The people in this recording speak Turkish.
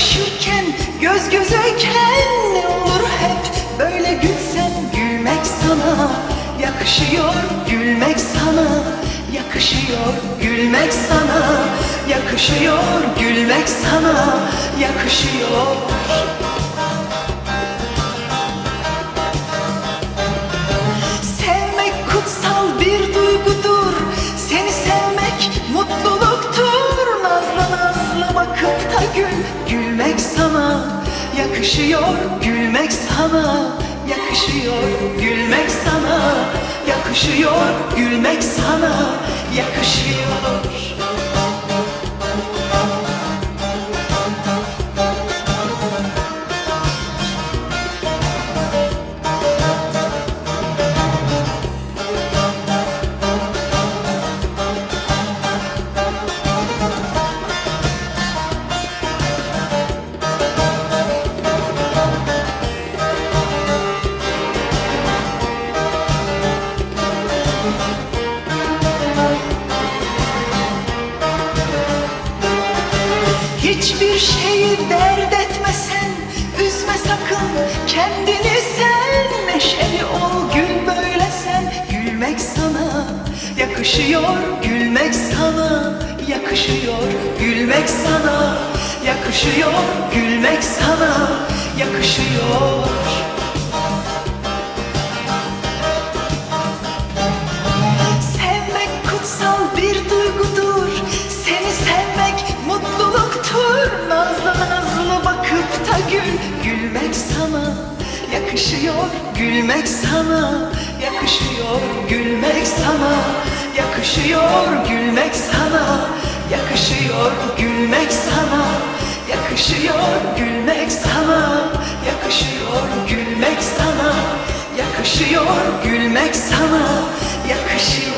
Bakışırken göz gözeyken ne olur hep? Böyle gülsem gülmek sana Yakışıyor gülmek sana Yakışıyor gülmek sana Yakışıyor gülmek sana Yakışıyor sana yakışıyor Gülmek sana yakışıyor Gülmek sana yakışıyor Gülmek Hiçbir şeyi dert etmesen Üzme sakın kendini sen. Neşeli ol gül böyle sen. Gülmek sana yakışıyor Gülmek sana yakışıyor. Gülmek sana yakışıyor Gülmek sana yakışıyor gül, gülmek sana yakışıyor Gülmek sana yakışıyor. Gülmek sana yakışıyor Gülmek sana yakışıyor. Gülmek sana yakışıyor Gülmek sana yakışıyor. Gülmek sana yakışıyor Gülmek sana yakışıyor.